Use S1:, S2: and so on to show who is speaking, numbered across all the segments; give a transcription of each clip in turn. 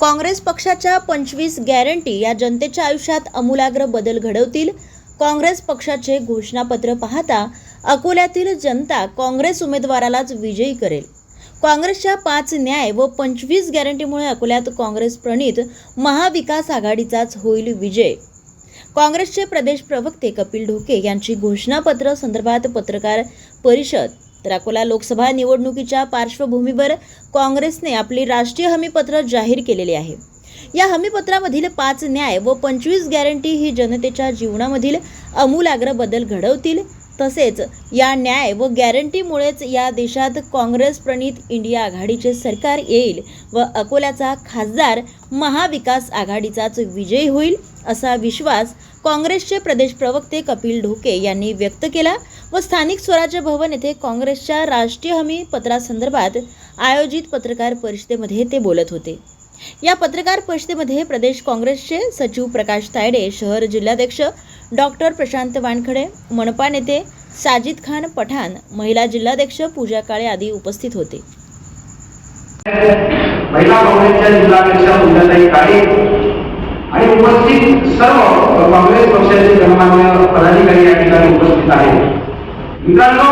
S1: काँग्रेस पक्षाच्या पंचवीस गॅरंटी या जनतेच्या आयुष्यात अमूलाग्र बदल घडवतील. काँग्रेस पक्षाचे घोषणापत्र पाहता अकोल्यातील जनता काँग्रेस उमेदवारालाच विजयी करेल. काँग्रेसच्या पाच न्याय व पंचवीस गॅरंटीमुळे अकोल्यात काँग्रेस प्रणित महाविकास आघाडीचाच होईल विजय. काँग्रेसचे प्रदेश प्रवक्ते कपिल ढोके यांची घोषणापत्र संदर्भात पत्रकार परिषद. तर अकोला लोकसभा निवडणुकीच्या पार्श्वभूमीवर काँग्रेसने आपली राष्ट्रीय हमीपत्र जाहीर केलेले आहे. या हमीपत्रामधील पाच न्याय व पंचवीस गॅरंटी ही जनतेच्या जीवनामधील अमूलाग्र बदल घडवतील. तसेच या न्याय व गॅरंटीमुळेच या देशात काँग्रेस प्रणित इंडिया आघाडीचे सरकार येईल व अकोल्याचा खासदार महाविकास आघाडीचाच विजयी होईल असा विश्वास काँग्रेसचे प्रदेश प्रवक्ते कपिल ढोके यांनी व्यक्त केला व स्थानिक स्वराज्य भवन येथे काँग्रेसच्या राष्ट्रीय हमी पत्रासंदर्भात आयोजित पत्रकार परिषदेमध्ये ते बोलत होते. या पत्रकार परिषदेमध्ये प्रदेश काँग्रेसचे सचिव प्रकाश तायडे शहर जिल्हाध्यक्ष डॉक्टर प्रशांत वानखडे मनपा नेते साजिद खान पठाण महिला जिल्हाध्यक्ष पूजा काळे आदी उपस्थित होते.
S2: महिला काँग्रेसच्या जिल्हाध्यक्ष पूजाताई काळे आणि उपस्थित सर्व काँग्रेस पक्षाचे गणमान्य पदाधिकारी या ठिकाणी उपस्थित आहेत. मित्रांनो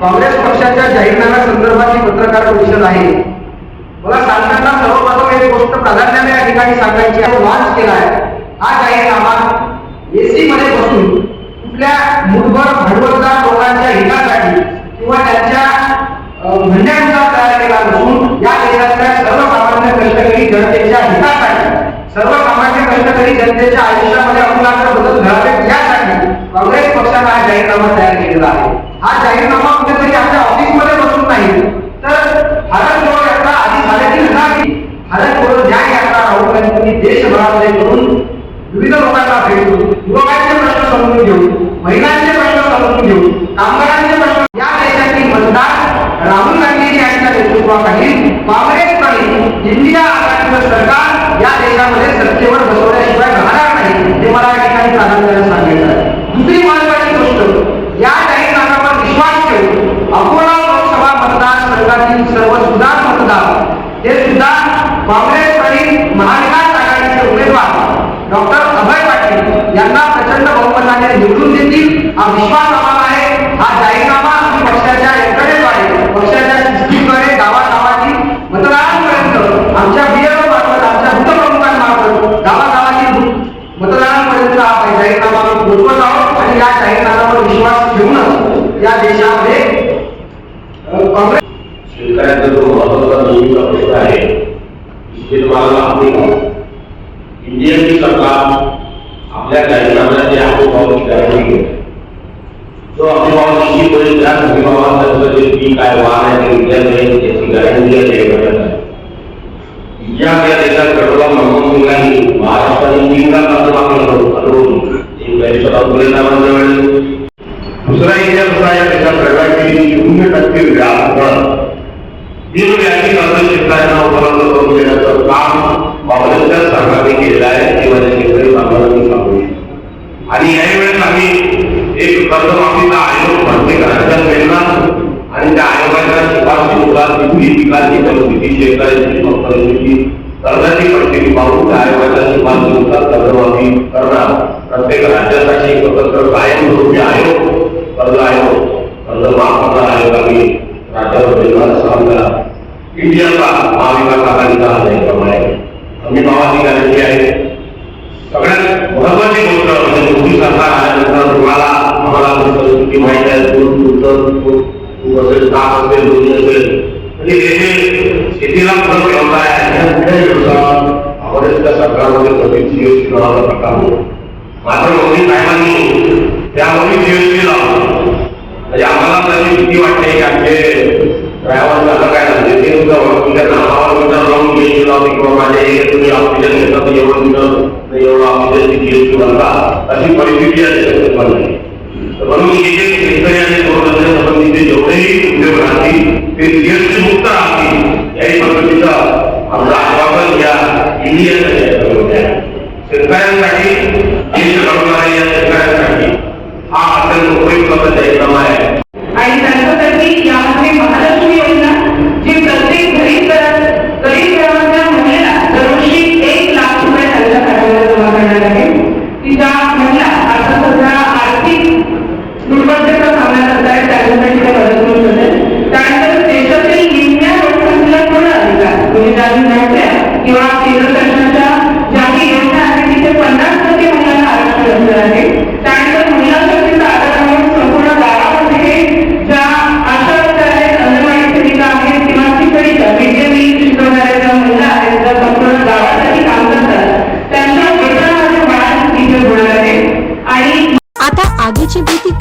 S2: काँग्रेस पक्षाच्या जाहीरनाम्या संदर्भात संदर्भाची पत्रकार परिषद आहे. मला सांगताना सर्वप्रथम एक गोष्ट प्राधान्याने या ठिकाणी सांगायची आहे लॉन्च केला आहे. हा जाहीरनामा एसी मध्ये बसून कुठल्या मुठभर भांडवलदार लोकांच्या हितासाठी किंवा त्यांच्या म्हणण्यानुसार तयार केला नसून या देशातल्या सर्वसामान्य कष्टकरी जनतेच्या हितासाठी सर्वसामान्य कष्टकरी जनतेच्या आयुष्यामध्ये अमूलाग्र बदल घडावे यासाठी काँग्रेस पक्षाने हा जाहीरनामा तयार केलेला आहे. हा जाहीरनामा कुठेतरी आमच्या ऑफिसमध्ये बसून नाही. तर भारत जोडो यात्रा आधी झालेली नाही भारत जोडो ज्या यात्रा राहुल गांधींनी देशभरामध्ये करून विविध लोकांना भेटून युवकांचे प्रश्न समजून घेऊन महिलांचे कामगारांचे प्रश्न या देशातील मतदार राहुल गांधी यांच्या नेतृत्वाखाली काँग्रेस प्रणित इंडिया आघाडीचं सरकार या देशामध्ये सत्तेवर बसवल्याशिवाय राहणार नाही ते मला या ठिकाणी प्राधान्याने सांगितलं आहे. दुसरी महत्वाची गोष्ट या जाहीरनाम्यावर विश्वास ठेवून अकोला लोकसभा मतदारसंघातील सर्व सुधार मतदार हे सुद्धा काँग्रेस प्रणित महाविकास आघाडीचे उमेदवार डॉक्टर अभय पाटील यांना प्रचंड बहुमताने निवडून देतील. हा विश्वास आम्हाला आहे हा जाहीरनामा आम्ही पक्षाच्या यंत्रणेद्वारे पक्षाच्या सिस्टीमद्वारे गावागावातील मतदारांपर्यंत आमच्या बीएलओ मार्फत आमच्या बूथप्रमुखांमार्फत गावागावातील मतदारांपर्यंत हा जाहीरनामा आम्ही पोहोचवत आहोत आणि या जाहीरनाम्यावर विश्वास ठेवूनच या देशामध्ये अ, काँग्रेस
S3: शेतकऱ्यांचा जो महत्त्वाचा नेहमीचा प्रश्न आहे शेतमालाला हमी भाव इंडियन सरकार आपल्या जाहीरनाम्यात जे हमीभावाची गॅरंटी घेते जो हमीभाव निश्चित होईल त्या हमीभावात जे पीक आहे वाहन आहे ते विकल्या जाईल त्याची गॅरंटी या जाहीरनाम्यात आहे या आपल्या देशात कडवा मनमोहन सिंगांनी महाराष्ट्राने तीनदा कर्ज मागणी ठरवून एक पैसा नावाच्या कर्जमाफीचा आयोग प्रत्येक राज्यात मिळणार आणि त्या आयोगाच्या शिफारशीनुसार तिथली पिकाची परिस्थिती शेतकऱ्यांची परिस्थिती कर्जाची परिस्थिती पाहून त्या आयोगाच्या शिफारशीनुसार कर्जमाफी करणार. प्रत्येक राज्यासाठी एक स्वतंत्र कायमस्वरूपी आयोग कर्ज आयोग कर्ज माफ करणार आयोग आम्ही. राज्यावर मिळणार असा आमचा इंडियाचा महाविकास आघाडीचा हा कार्यक्रम आहे आम्ही भावाची आहे सगळ्यात महत्वाची गोष्ट म्हणजे मोदी सरकार आल्यानंतर तुम्हाला आम्हाला परिस्थिती आहे दोन तुमचं असेल. ताप असेल दोन्ही असेल शेतीला पूरक व्यवसाय आहे सरकारमध्ये कधी जीएसटी प्रकार मात्र मोदी साहेबांनी जीएसटी लावला. म्हणजे आम्हाला त्याची भीती वाटते की आमचे ड्रायव्हर झालं काय झालं ते नावावर लावून जीएसटी लावते किंवा माझ्या तुम्ही ऑक्सिजन घेता तर एवढं तुमचं एवढं ऑक्सिजनची जीएसटी अशी परिस्थिती या म्हणून हे जे शेतकरी आणि संबंधीचे जेवढेही उद्योग राहतील ते जीएसटी मुक्त राहतील याही पद्धतीचं आमचं आश्वासन या शेतकऱ्यांसाठी देश घडवणाऱ्या या शेतकऱ्यांसाठी हा अत्यंत उपयुक्त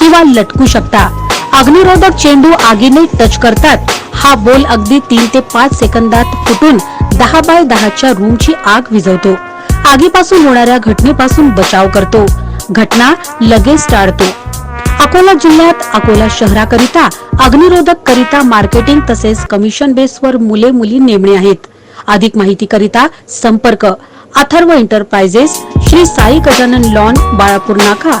S4: किंवा लटकू शकता. अग्निरोधक चेंडू आगीने टच करतात. हा बोल अगदी तीन ते पाच सेकंदात फुटून दहा बाय दहाच्या रूमची आग विझवतो. आगीपासून होणाऱ्या घटनेपासून बचाव करतो. घटना लगेच टाळतो. अकोला जिल्ह्यात अकोला शहराकरिता अग्निरोधक करिता मार्केटिंग तसेच कमिशन बेसवर मुले मुली नेमणे आहेत. अधिक माहिती करिता संपर्क. अथर्व एंटरप्राइजेस श्री साई गजानन लॉन बाळापूर नाका.